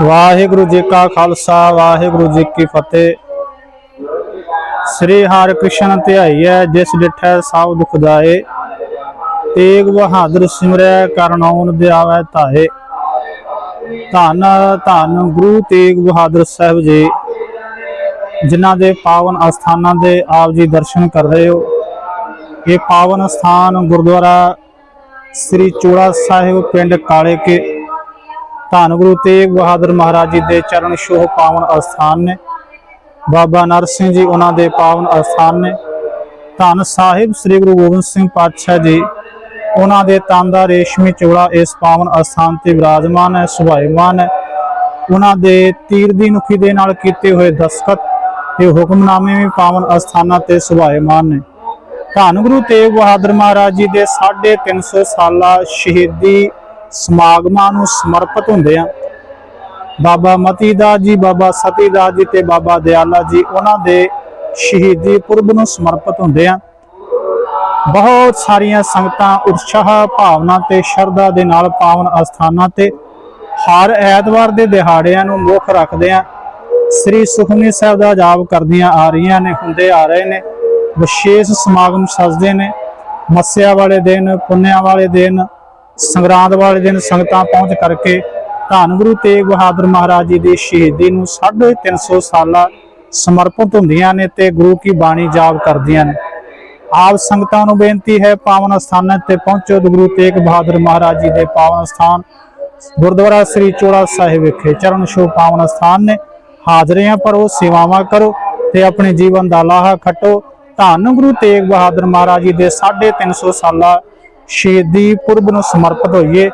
ਵਾਹਿਗੁਰੂ ਜੀ ਕਾ ਖਾਲਸਾ, ਵਾਹਿਗੁਰੂ ਜੀ ਕੀ ਫਤਿਹ। ਸ੍ਰੀ ਹਰਿਕ੍ਰਿਸ਼ਨ ਹੈ ਜਿਸ ਡਿਠੈ ਸਭ ਦੁਖ ਜਾਏ, ਤੇਗ ਬਹਾਦਰ ਸਿਮਰੈ ਕਰਨੌਨ ਦਿਆਵੈ ਧਾਏ। ਧੰਨ ਧੰਨ ਗੁਰੂ ਤੇਗ ਬਹਾਦਰ ਸਾਹਿਬ ਜੀ, ਜਿਨ੍ਹਾਂ ਦੇ ਪਾਵਨ ਅਸਥਾਨਾਂ ਦੇ ਆਪ ਜੀ ਦਰਸ਼ਨ ਕਰ ਰਹੇ ਹੋ। ਇਹ ਪਾਵਨ ਸਥਾਨ ਗੁਰਦੁਆਰਾ ਸ੍ਰੀ ਚੋੜਾ ਸਾਹਿਬ, ਪਿੰਡ ਕਾਲੇ ਕੇ ਧੰਨ ਗੁਰੂ ਤੇਗ ਬਹਾਦਰ ਮਹਾਰਾਜ ਜੀ ਦੇ ਚਰਨ ਛੋਹ ਪਾਵਨ ਅਸਥਾਨ ਨੇ। ਬਾਬਾ ਨਰਸਿੰਘ ਜੀ ਉਹਨਾਂ ਦੇ ਪਾਵਨ ਅਸਥਾਨ ਨੇ। ਧੰਨ ਸਾਹਿਬ ਸ੍ਰੀ ਗੁਰੂ ਗੋਬਿੰਦ ਸਿੰਘ ਪਾਤਸ਼ਾਹ ਜੀ, ਉਹਨਾਂ ਦੇ ਤਨ ਦਾ ਰੇਸ਼ਮੀ ਚੋਲਾ ਇਸ ਪਾਵਨ ਅਸਥਾਨ ਤੇ ਵਿਰਾਜਮਾਨ ਹੈ, ਸੁਭਾਈਮਾਨ ਹੈ। ਉਹਨਾਂ ਦੇ ਤੀਰ ਦੀ ਨੁਖੀ ਦੇ ਨਾਲ ਕੀਤੇ ਹੋਏ ਦਸਖਤ ਤੇ ਹੁਕਮਨਾਮੇ ਵੀ ਪਾਵਨ ਅਸਥਾਨਾਂ ਤੇ ਸੁਭਾਈਮਾਨ ਨੇ। ਧੰਨ ਗੁਰੂ ਤੇਗ ਬਹਾਦਰ ਮਹਾਰਾਜ ਜੀ ਦੇ 350 ਸਾਲਾ ਸ਼ਹੀਦੀ ਸਮਾਗਮਾਂ ਨੂੰ ਸਮਰਪਿਤ ਹੁੰਦੇ ਆ। ਬਾਬਾ ਮਤੀ ਦਾਸ ਜੀ, ਬਾਬਾ ਸਤੀ ਦਾਸ ਜੀ ਤੇ ਬਾਬਾ ਦਿਆਲਾ ਜੀ, ਉਹਨਾਂ ਦੇ ਸ਼ਹੀਦੀ ਪੁਰਬ ਨੂੰ ਸਮਰਪਿਤ ਹੁੰਦੇ ਆ। ਬਹੁਤ ਸਾਰੀਆਂ ਸੰਗਤਾਂ ਉਤਸ਼ਾਹ ਭਾਵਨਾ ਤੇ ਸ਼ਰਧਾ ਦੇ ਨਾਲ ਪਾਵਨ ਅਸਥਾਨਾਂ ਤੇ ਹਰ ਐਤਵਾਰ ਦੇ ਦਿਹਾੜਿਆਂ ਨੂੰ ਮੁੱਖ ਰੱਖਦੇ ਆ। ਸ੍ਰੀ ਸੁਖਮਨੀ ਸਾਹਿਬ ਦਾ ਜਾਪ ਕਰਦੀਆਂ ਆ ਰਹੀਆਂ ਨੇ, ਹੁੰਦੇ ਆ ਰਹੇ ਨੇ। ਵਿਸ਼ੇਸ਼ ਸਮਾਗਮ ਸਜਦੇ ਨੇ। ਮੱਸਿਆ ਵਾਲੇ ਦਿਨ, ਪੁੰਨਿਆ ਵਾਲੇ ਦਿਨ ਸੰਗਰਾਂਦ ਵਾਲੇ ਦਿਨ ਸੰਗਤਾਂ ਪਹੁੰਚ ਕਰਕੇ ਧੰਨ ਗੁਰੂ ਤੇਗ ਬਹਾਦਰ ਮਹਾਰਾਜ ਜੀ ਦੀ ਸ਼ਹੀਦੀ ਨੂੰ 350 ਸਾਲਾ ਸਮਰਪਿਤ ਹੁੰਦੀਆਂ ਨੇ ਤੇ ਗੁਰੂ ਕੀ ਬਾਣੀ ਜਾਪ ਕਰਦੀਆਂ ਨੇ। ਆਪ ਸੰਗਤਾਂ ਨੂੰ ਬੇਨਤੀ ਹੈ, ਪਾਵਨ ਸਥਾਨਾਂ ਤੇ ਪਹੁੰਚੋ। ਤੇ ਗੁਰੂ ਤੇਗ ਬਹਾਦਰ ਮਹਾਰਾਜ ਜੀ ਦੇ ਪਾਵਨ ਸਥਾਨ ਗੁਰਦੁਆਰਾ ਸ੍ਰੀ ਚੋੜਾ ਸਾਹਿਬ ਵਿਖੇ ਚਰਨ ਛੋਹ ਪਾਵਨ ਸਥਾਨ ਨੇ। ਹਾਜ਼ਰੀਆਂ ਭਰੋ ਸੇਵਾਵਾਂ ਕਰੋ ਤੇ ਆਪਣੇ ਜੀਵਨ ਦਾ ਲਾਹਾ ਖੱਟੋ। ਧੰਨ ਗੁਰੂ ਤੇਗ ਬਹਾਦਰ ਮਹਾਰਾਜ ਜੀ ਦੇ 350 ਸਾਲਾ ਸ਼ਹੀਦੀ ਪੁਰਬ ਨੂੰ ਸਮਰਪਿਤ ਹੋਈਏ,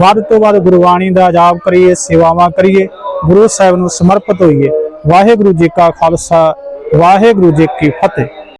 ਵੱਧ ਤੋਂ ਵੱਧ ਗੁਰਬਾਣੀ ਦਾ ਜਾਪ ਕਰੀਏ, ਸੇਵਾਵਾਂ ਕਰੀਏ, ਗੁਰੂ ਸਾਹਿਬ ਨੂੰ ਸਮਰਪਿਤ ਹੋਈਏ। ਵਾਹਿਗੁਰੂ ਜੀ ਕਾ ਖਾਲਸਾ, ਵਾਹਿਗੁਰੂ ਜੀ ਕੀ ਫਤਿਹ।